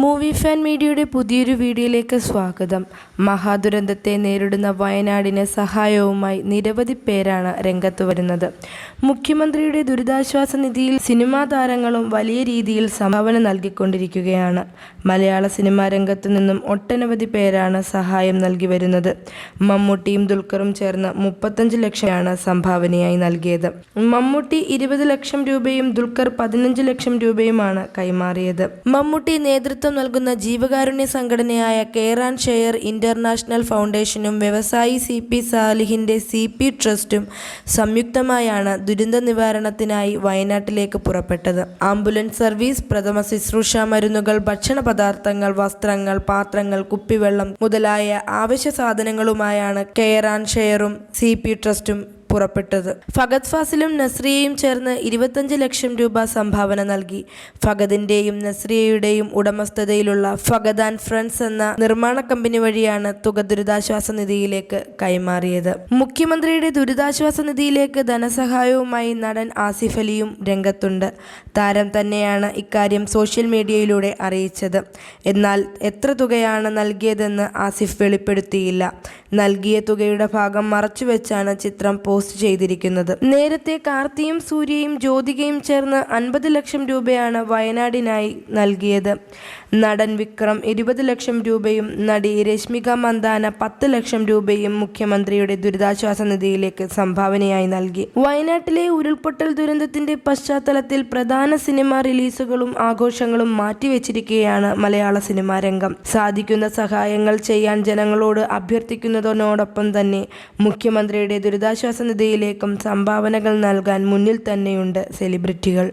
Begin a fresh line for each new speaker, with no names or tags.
Movie fan മീഡിയയുടെ പുതിയൊരു വീഡിയോയിലേക്ക് സ്വാഗതം. മഹാദുരന്തത്തെ നേരിടുന്ന വയനാടിന് സഹായവുമായി നിരവധി പേരാണ് രംഗത്ത് വരുന്നത്. മുഖ്യമന്ത്രിയുടെ ദുരിതാശ്വാസ നിധിയിൽ സിനിമാ താരങ്ങളും വലിയ രീതിയിൽ സംഭാവന നൽകിക്കൊണ്ടിരിക്കുകയാണ്. മലയാള സിനിമാ രംഗത്തു നിന്നും ഒട്ടനവധി പേരാണ് സഹായം നൽകി വരുന്നത്. മമ്മൂട്ടിയും ദുൽഖറും ചേർന്ന് മുപ്പത്തഞ്ച് ലക്ഷമാണ് സംഭാവനയായി നൽകിയത്. മമ്മൂട്ടി ഇരുപത് ലക്ഷം രൂപയും ദുൽഖർ പതിനഞ്ച് ലക്ഷം രൂപയുമാണ് കൈമാറിയത്. മമ്മൂട്ടി നേതൃത്വം നൽകുന്ന ജീവകാരുണ്യ സംഘടനയായ കെയർ ആൻഡ് ഷെയർ ഇന്റർനാഷണൽ ഫൗണ്ടേഷനും വ്യവസായി സി പി സാലിഹിന്റെ സി പി ട്രസ്റ്റും സംയുക്തമായാണ് ദുരന്ത നിവാരണത്തിനായി വയനാട്ടിലേക്ക് പുറപ്പെട്ടത്. ആംബുലൻസ് സർവീസ് പ്രഥമ ശുശ്രൂഷ മരുന്നുകൾ ഭക്ഷണ പദാർത്ഥങ്ങൾ വസ്ത്രങ്ങൾ പാത്രങ്ങൾ കുപ്പിവെള്ളം മുതലായ ആവശ്യ സാധനങ്ങളുമായാണ് കെയർ ആൻഡ് ഷെയറും സി പി ട്രസ്റ്റും പുറപ്പെട്ടത്. ഫഗത് ഫാസിലും നസ്രിയയും ചേർന്ന് ഇരുപത്തഞ്ച് ലക്ഷം രൂപ സംഭാവന നൽകി. ഫഗദിന്റെയും നസ്രിയയുടെയും ഉടമസ്ഥതയിലുള്ള ഫഗദ് ആൻഡ് ഫ്രണ്ട്സ് എന്ന നിർമ്മാണ കമ്പനി വഴിയാണ് തുക ദുരിതാശ്വാസ നിധിയിലേക്ക് കൈമാറിയത്. മുഖ്യമന്ത്രിയുടെ ദുരിതാശ്വാസ നിധിയിലേക്ക് ധനസഹായവുമായി നടൻ ആസിഫ് അലിയും രംഗത്തുണ്ട്. താരം തന്നെയാണ് ഇക്കാര്യം സോഷ്യൽ മീഡിയയിലൂടെ അറിയിച്ചത്. എന്നാൽ എത്ര തുകയാണ് നൽകിയതെന്ന് ആസിഫ് വെളിപ്പെടുത്തിയില്ല. നൽകിയ തുകയുടെ ഭാഗം മറച്ചുവെച്ചാണ് ചിത്രം പോസ്റ്റ് ചെയ്തിരിക്കുന്നത്. നേരത്തെ കാർത്തിയും സൂര്യയും ജ്യോതികയും ചേർന്ന് അൻപത് ലക്ഷം രൂപയാണ് വയനാടിനായി നൽകിയത്. നടൻ വിക്രം ഇരുപത് ലക്ഷം രൂപയും നടി രശ്മിക മന്ദാന പത്ത് ലക്ഷം രൂപയും മുഖ്യമന്ത്രിയുടെ ദുരിതാശ്വാസ നിധിയിലേക്ക് സംഭാവനയായി നൽകി. വയനാട്ടിലെ ഉരുൾപൊട്ടൽ ദുരന്തത്തിന്റെ പശ്ചാത്തലത്തിൽ പ്രധാന സിനിമാ റിലീസുകളും ആഘോഷങ്ങളും മാറ്റിവെച്ചിരിക്കുകയാണ് മലയാള സിനിമാ രംഗം. സാധിക്കുന്ന സഹായങ്ങൾ ചെയ്യാൻ ജനങ്ങളോട് അഭ്യർത്ഥിക്കുന്നതിനോടൊപ്പം തന്നെ മുഖ്യമന്ത്രിയുടെ ദുരിതാശ്വാസ നിധിയിലേക്കും സംഭാവനകൾ നൽകാൻ മുന്നിൽ തന്നെയുണ്ട് സെലിബ്രിറ്റികൾ.